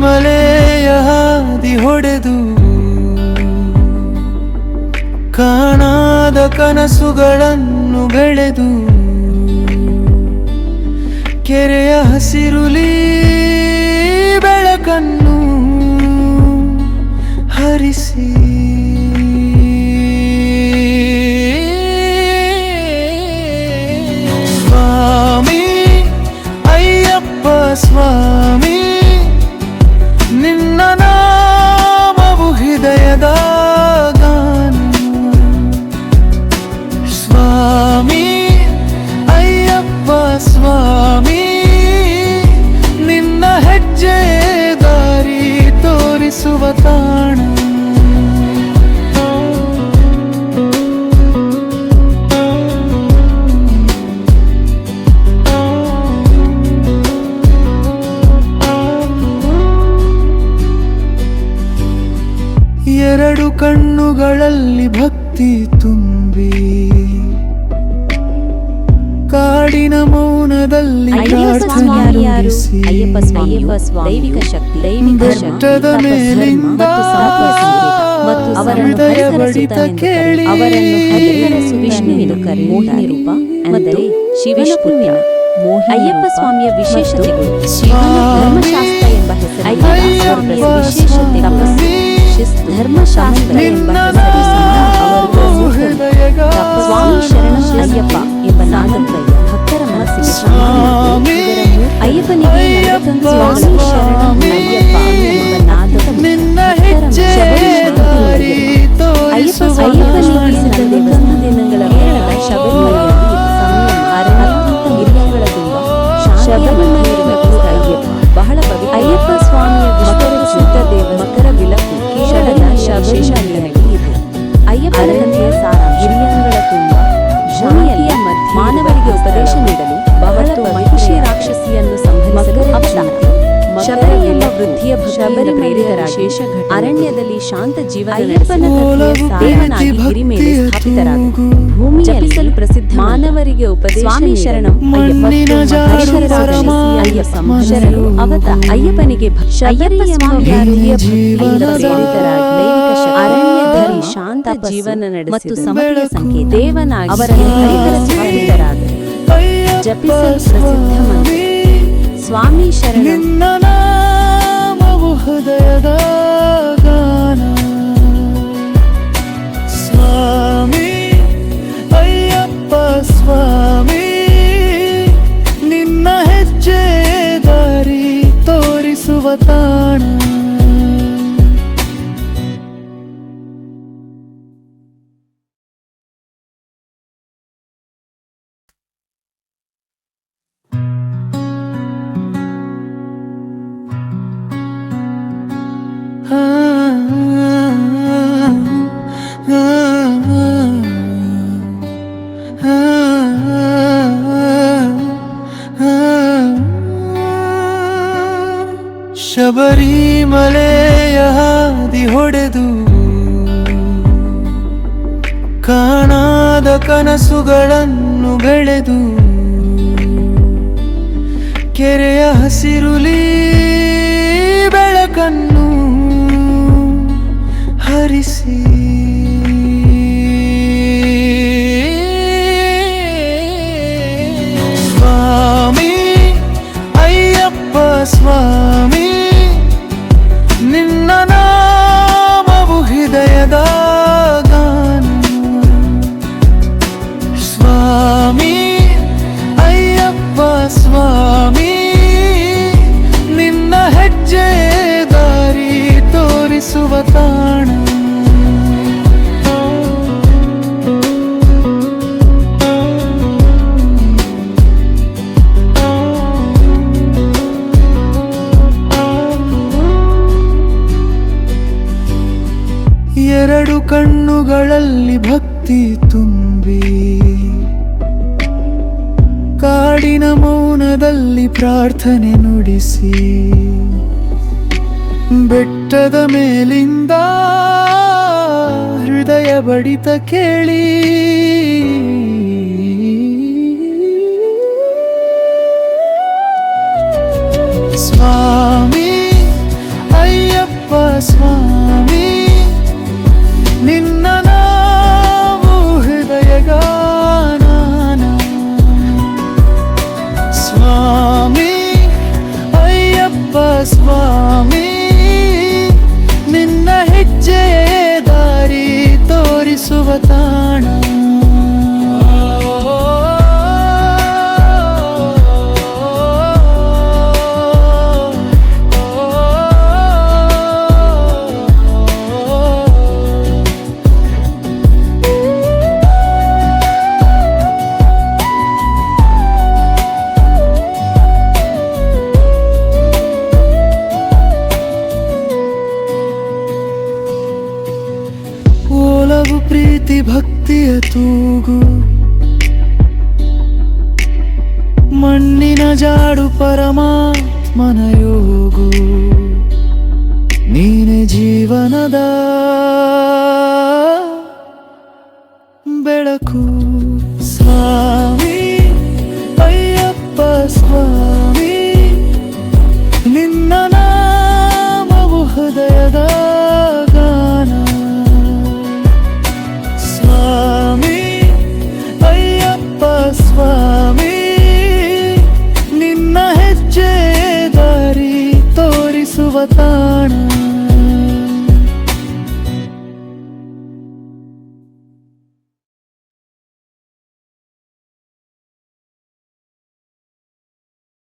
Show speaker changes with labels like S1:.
S1: ಮಲೆಯ ಹಾದಿ ಹೊಡೆದು ಕಾಣಾದ ಕನಸುಗಳನ್ನು ಬೆಳೆದು ಕೆರೆಯ ಹಸಿರುಲಿ ಬೆಳಕನ್ನು ಹರಿಸಿ. ಸ್ವಾಮಿ ಅಯ್ಯಪ್ಪ ಸ್ವಾಮಿ ತೋರಿಸುವ ತಾಣ. ಎರಡು ಕಣ್ಣುಗಳಲ್ಲಿ ಭಕ್ತಿ ತುಂಬಿ ಕಾಡಿನ ಮೌನದಲ್ಲಿ
S2: ಅಯ್ಯಪ್ಪ ಸ್ವಾಮಿ ದೈವಿಕ ಶಕ್ತಿ ದೈವಿಕ
S1: ಬೆಟ್ಟದ ಮೇಲಿಂದ
S2: ಮತ್ತು ಅವರನ್ನು
S1: ಹೃದಯ
S2: ಹರಿಹರ
S1: ಬಡಿತ ಕೇಳಿ.
S2: ಅವರನ್ನು ಹರಿಹರ ಸುವಿಷ್ಣುವಿನ ಕರೆ ಮೋಹಿನಿ ರೂಪ ಅಂದರೆ ಶಿವನ ಪುತ್ರ ಅಯ್ಯಪ್ಪ ಸ್ವಾಮಿಯ ವಿಶೇಷತೆಗಳು ಧರ್ಮಶಾಸ್ತ್ರ ಎಂಬ
S1: ಅಯ್ಯಪ್ಪ
S2: ವಿಶೇಷತೆ ತಪಸ್ಸು ಶಿಸ್ತು ಧರ್ಮಶಾಸ್ತ್ರ ಎಂಬ ಹೆಸರಿನಿಂದ ಅವರು ಸ್ವಾಮಿ ಶರಣ ಅಯ್ಯಪ್ಪ ಎಂಬ ನಾಗತ್ರಯ ಭಕ್ತರ ಮನಸ್ಸಿಗೆ ಸಮಾನವಾಗಿದೆ. ಇದರ ಮೂಲ ಅಯ್ಯಪ್ಪನಿಗೆ ನರಕಂಗ ಸ್ವಾಮಿ ಶರಣಂ ಅಯ್ಯಪ್ಪ ಎಂಬ ನಾದದ
S1: ನಿನ್ನ
S2: ಭಕ್ತರ
S1: ಹೆಜ್ಜೆ
S2: ಶಬರಿಮಲೆ
S1: ದಾರಿ
S2: ಅಯ್ಯಪ್ಪ
S1: ತೋರಿಸುವ
S2: ಅಯ್ಯಪ್ಪನಿಗೆ ಪ್ರೇರಿತರಾಗಿ ಅರಣ್ಯದಲ್ಲಿ ಶಾಂತ ಜೀವನ ಮೇಲೆ ಸ್ಥಾಪಿತರಾದರು. ಭೂಮಿ ಜಪಿಸಲು ಪ್ರಸಿದ್ಧ ಮಾನವರಿಗೆ ಉಪದೇಶ ಸ್ವಾಮಿ ಶರಣಂ. ಶರಣು. ಅವತ ಅಯ್ಯಪ್ಪನಿಗೆ ಅರಣ್ಯದಲ್ಲಿ ಶಾಂತ ಜೀವನ ನಡೆಸಿ ಮತ್ತು ಸಮಯ ಸಂಖ್ಯೆ ದೇವನಾಗಿ ಅವರನ್ನು ಹರಿಹರ ಜಪಿಸಲು ಪ್ರಸಿದ್ಧ ಮಂತ್ರ. ಸ್ವಾಮಿ. ಶರಣಂ.
S1: ತೋರಿಸುವ ಕನಸುಗಳನ್ನು ಬೆಳೆದು ಕೆರೆಯ ಹಸಿರುಲಿ ಬೆಳಕನ್ನು ಹರಿಸಿ ತೋರಿಸುವ ತಾಣ. ಎರಡು ಕಣ್ಣುಗಳಲ್ಲಿ ಭಕ್ತಿ ತುಂಬಿ ಕಾಡಿನ ಮೌನದಲ್ಲಿ ಪ್ರಾರ್ಥನೆ ನುಡಿಸಿ. ಬೆಟ್ಟದ ಮೇಲಿಂದ ಹೃದಯ ಬಡಿತ ಕೇಳಿ ಸ್ವಾಮಿ ಕೆಲವು ಪ್ರೀತಿ ಭಕ್ತಿಯ ತೂಗು. ಮಣ್ಣಿನ ಜಾಡು ಪರಮಾತ್ಮನ ಯೋಗು. ನೀನೆ ಜೀವನದ ಬೆಳಕು. ಸ್ವಾಮಿ, ಅಯ್ಯಪ್ಪ ಸ್ವಾಮಿ, ನಿನ್ನ ನಾಮವು ಹೃದಯದ वताण